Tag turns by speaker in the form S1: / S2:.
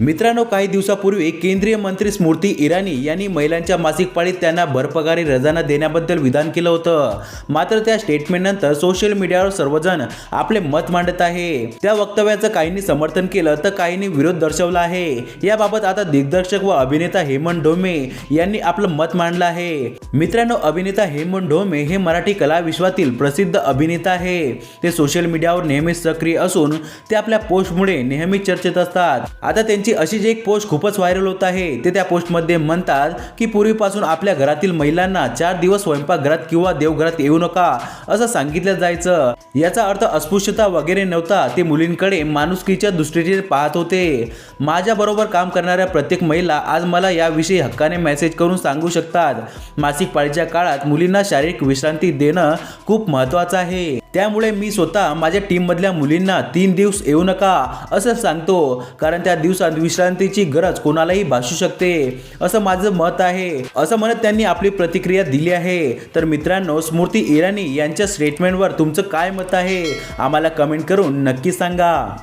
S1: मित्रांनो काही दिवसापूर्वी केंद्रीय मंत्री स्मृती इराणी यांनी महिलांच्या मासिक पाळीत त्यांना भरपगारी रजाना देण्याबद्दल विधान केलं होतं. मात्र त्या स्टेटमेंटनंतर सोशल मीडियावर सर्वजण आपले मत मांडत आहे. त्या वक्तव्याचं काहींनी समर्थन केलं तर काहींनी विरोध दर्शवला आहे. याबाबत आता दिग्दर्शक व अभिनेता हेमंत ढोमे यांनी आपलं मत मांडलं आहे. मित्रांनो अभिनेता हेमंत ढोमे हे मराठी कला विश्वातील प्रसिद्ध अभिनेता आहे. ते सोशल मीडियावर नेहमीच सक्रिय असून ते आपल्या पोस्टमुळे नेहमी चर्चेत असतात. आता त्यांची यांची अशी जी एक पोस्ट खूपच व्हायरल होत आहे ते त्या पोस्टमध्ये म्हणतात की पूर्वीपासून आपल्या घरातील महिलांना चार दिवस स्वयंपाकघरात किंवा देवघरात येऊ नका असं सांगितलं जायचं. याचा अर्थ अस्पृश्यता वगैरे नव्हता ते मुलींकडे माणुसकीच्या दृष्टीने पाहत होते. माझ्याबरोबर काम करणाऱ्या प्रत्येक महिला आज मला याविषयी हक्काने मेसेज करून सांगू शकतात. मासिक पाळीच्या काळात मुलींना शारीरिक विश्रांती देणं खूप महत्त्वाचं आहे. त्यामुळे मी स्वतः माझ्या टीममधल्या मुलींना तीन दिवस येऊ नका असं सांगतो. कारण त्या दिवसात विश्रांतीची गरज कोणालाही भासू शकते. असं माझं मत आहे. असं म्हणत त्यांनी आपली प्रतिक्रिया दिली आहे. तर मित्रांनो स्मृती इराणी यांच्या स्टेटमेंटवर तुमचं काय मत आहे? आम्हाला कमेंट करून नक्की सांगा.